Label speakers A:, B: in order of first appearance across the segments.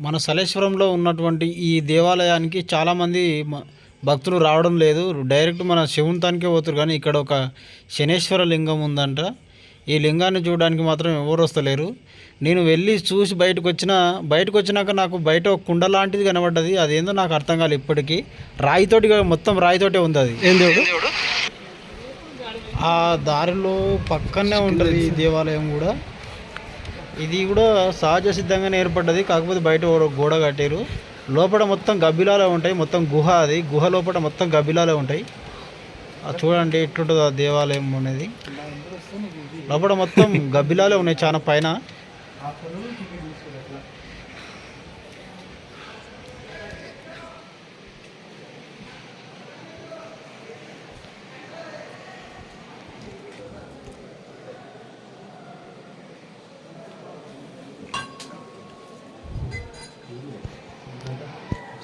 A: మన సలేశ్వరంలో ఉన్నటువంటి ఈ దేవాలయానికి చాలామంది భక్తులు రావడం లేదు. డైరెక్ట్ మన శివునితానికే పోతారు కానీ ఇక్కడ ఒక శనేశ్వర లింగం ఉందంట. ఈ లింగాన్ని చూడడానికి మాత్రం ఎవరు వస్తలేరు. నేను వెళ్ళి చూసి బయటకు వచ్చిన బయటకు వచ్చినాక నాకు బయట ఒక కుండ లాంటిది కనబడ్డది. అదేందో నాకు అర్థం కాలేదు ఇప్పటికీ. రాయితోటి మొత్తం రాయితోటే ఉంది అది.
B: ఏం దేవుడు?
A: ఆ దారిలో పక్కనే ఉంటుంది ఈ దేవాలయం కూడా. ఇది కూడా సహజ సిద్ధంగానే ఏర్పడ్డది. కాకపోతే బయట గోడ కట్టారు లోపల మొత్తం గబ్బిలాలే ఉంటాయి. మొత్తం గుహ అది. గుహ లోపల మొత్తం గబ్బిలాలే ఉంటాయి. అది చూడండి ఎట్లుంటుందో ఆ దేవాలయం అనేది. లోపల మొత్తం గబ్బిలాలే ఉన్నాయి. చాలా పైన.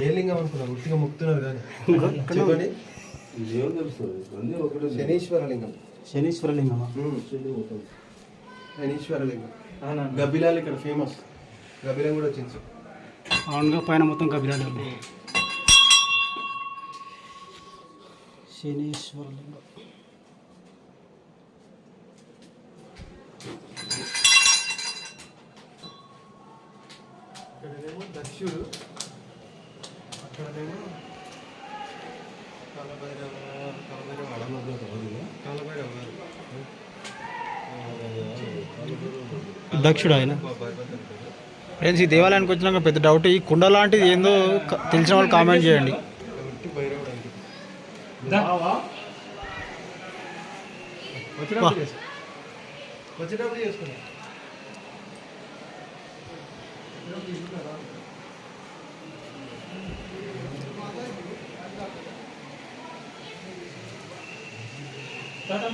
B: ఏ లింగం అనుకున్నారు? ఉట్టిగా ముక్తున్నారు కానీ. చెప్పండి. శనీశ్వర లింగం
A: శనీశ్వర లింగమా
B: శనీశ్వర లింగం గబ్బిలాలు ఇక్కడ ఫేమస్ కూడా వచ్చింది. సార్
A: అవునుగా పైన మొత్తం ఉన్నాయి. శనీశ్వర లింగం
B: దక్షుడు. అక్కడనేమో కాలభైరవ కాలభైరవ కాలభైరవ
A: దక్షుడు ఆయన. ఫ్రెండ్స్ ఈ దేవాలయానికి వచ్చినాక పెద్ద డౌట్ ఈ కుండ లాంటిది ఏందో తెలిసిన వాళ్ళు కామెంట్ చేయండి.
B: చేసుకున్నా
A: টাটা